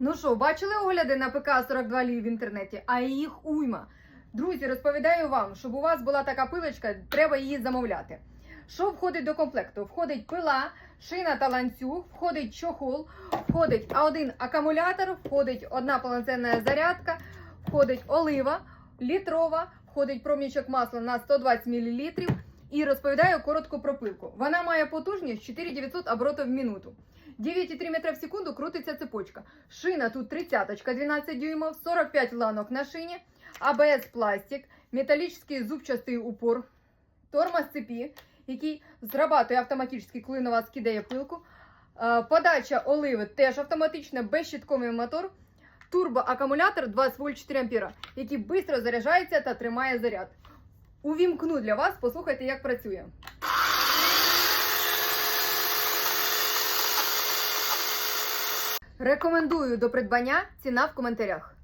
Ну що, бачили огляди на ПК-42 Лі в інтернеті, а їх уйма. Друзі, розповідаю вам, щоб у вас була така пилочка, треба її замовляти. Що входить до комплекту? Входить пила, шина та ланцюг, входить чохол, входить один акумулятор, входить одна повноцінна зарядка, входить олива літрова, входить промічок масла на 120 мл. І розповідаю коротко про пилку. Вона має потужність 4900 оборотів в минуту. 9,3 метра в секунду крутиться цепочка. Шина тут 30 12 дюймов, 45 ланок на шині, АБС пластик, металічний зубчастий упор, тормоз цепі, який зрабатує автоматично, коли на вас кидає пилку. Подача оливи теж автоматична, безщитковий мотор. Турбоакумулятор 20 вольт 4 ампера, який швидко заряджається та тримає заряд. Увімкну для вас, послухайте, як працює. Рекомендую до придбання. Ціна в коментарях.